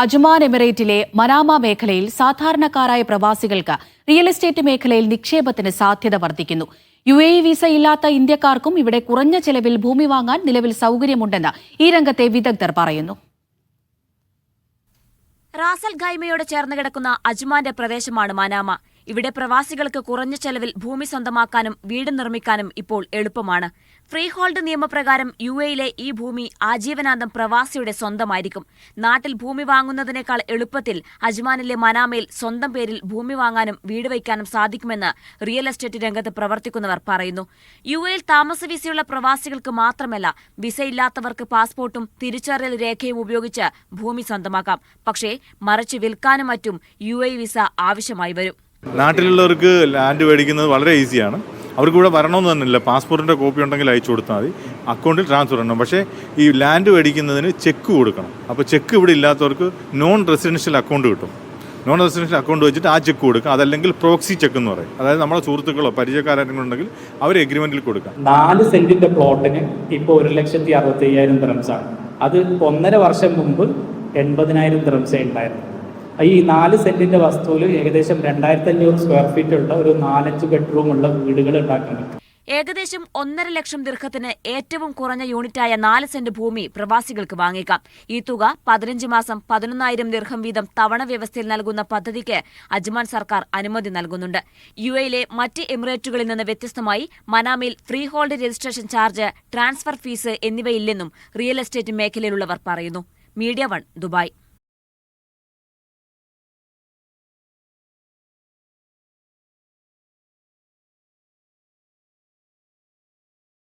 Ajman എമിറേറ്റിലെ Manama മേഖലയിൽ സാധാരണക്കാരായ പ്രവാസികൾക്ക് റിയൽ എസ്റ്റേറ്റ് മേഖലയിൽ നിക്ഷേപത്തിന് സാധ്യത വർദ്ധിക്കുന്നു. യു എ വിസ ഇല്ലാത്ത ഇന്ത്യക്കാർക്കും ഇവിടെ കുറഞ്ഞ ചെലവിൽ ഭൂമി വാങ്ങാൻ നിലവിൽ സൗകര്യമുണ്ടെന്ന് ഈ രംഗത്തെ വിദഗ്ധർ പറയുന്നു. റാസൽ ഖൈമയോട് ചേർന്ന് കിടക്കുന്ന അജ്മാന്റെ പ്രദേശമാണ് മനാമ. ഇവിടെ പ്രവാസികൾക്ക് കുറഞ്ഞ ചെലവിൽ ഭൂമി സ്വന്തമാക്കാനും വീട് നിർമ്മിക്കാനും ഇപ്പോൾ എളുപ്പമാണ്. ഫ്രീ ഹോൾഡ് നിയമപ്രകാരം യു എയിലെ ഈ ഭൂമി ആജീവനാന്തം പ്രവാസിയുടെ സ്വന്തമായിരിക്കും. നാട്ടിൽ ഭൂമി വാങ്ങുന്നതിനേക്കാൾ എളുപ്പത്തിൽ അജ്മാനിലെ മനാമയിൽ സ്വന്തം പേരിൽ ഭൂമി വാങ്ങാനും വീട് വയ്ക്കാനും സാധിക്കുമെന്ന് റിയൽ എസ്റ്റേറ്റ് രംഗത്ത് പ്രവർത്തിക്കുന്നവർ പറയുന്നു. യു എയിൽ താമസ വിസയുള്ള പ്രവാസികൾക്ക് മാത്രമല്ല വിസയില്ലാത്തവർക്ക് പാസ്പോർട്ടും തിരിച്ചറിയൽ രേഖയും ഉപയോഗിച്ച് ഭൂമി സ്വന്തമാക്കാം. പക്ഷേ മറിച്ച് വിൽക്കാനും മറ്റും യു എ വിസ ആവശ്യമായി വരും. നാട്ടിലുള്ളവർക്ക് ലാൻഡ് മേടിക്കുന്നത് വളരെ ഈസിയാണ് അവർക്ക് ഇവിടെ വരണമെന്ന് തന്നെയില്ല. പാസ്പോർട്ടിന്റെ കോപ്പി ഉണ്ടെങ്കിൽ അയച്ചു കൊടുത്താൽ മതി. അക്കൗണ്ടിൽ ട്രാൻസ്ഫർ ചെയ്യണം പക്ഷേ ഈ ലാൻഡ് മേടിക്കുന്നതിന് ചെക്ക് കൊടുക്കണം. അപ്പോൾ ചെക്ക് ഇവിടെ ഇല്ലാത്തവർക്ക് നോൺ റെസിഡൻഷ്യൽ അക്കൗണ്ട് കിട്ടും. നോൺ റെസിഡൻഷ്യൽ അക്കൗണ്ട് വെച്ചിട്ട് ആ ചെക്ക് കൊടുക്കുക. അതല്ലെങ്കിൽ പ്രോക്സി ചെക്ക് എന്ന് പറയും. അതായത് നമ്മളെ സുഹൃത്തുക്കളോ പരിചയക്കാരെങ്കിലും ഉണ്ടെങ്കിൽ അവർ എഗ്രിമെന്റിൽ കൊടുക്കുക. നാല് സെന്റിന്റെ പ്ലോട്ടിന് ഇപ്പോൾ ഒരു ലക്ഷത്തി അറുപത്തി അയ്യായിരം ആണ്. അത് ഒന്നര വർഷം മുമ്പ് എൺപതിനായിരം ദ്രംസേ ഉണ്ടായിരുന്നു. ഈ നാല് സെന്റിന്റെ വസ്തുവിൽ ഏകദേശം രണ്ടായിരത്തി അഞ്ഞൂറ് സ്ക്വയർ ഫീറ്റ് ഉള്ള ഒരു നാലഞ്ച് ബെഡ്റൂം ഉള്ള വീടുകൾ ഉണ്ടാക്കാൻ പറ്റും ഏകദേശം ഒന്നര ലക്ഷം ദീർഘത്തിന് ഏറ്റവും കുറഞ്ഞ യൂണിറ്റായ നാല് സെന്റ് ഭൂമി പ്രവാസികൾക്ക് വാങ്ങിക്കാം. ഈ തുക പതിനഞ്ച് മാസം പതിനൊന്നായിരം ദീർഘം വീതം തവണ വ്യവസ്ഥയിൽ നൽകുന്ന പദ്ധതിക്ക് അജ്മാൻ സർക്കാർ അനുമതി നൽകുന്നുണ്ട്. യു എയിലെ മറ്റ് എമിറേറ്റുകളിൽ നിന്ന് വ്യത്യസ്തമായി മനാമിൽ free hold registration charge transfer fees എന്നിവയില്ലെന്നും real estate മേഖലയിലുള്ളവർ പറയുന്നു. Media one Dubai.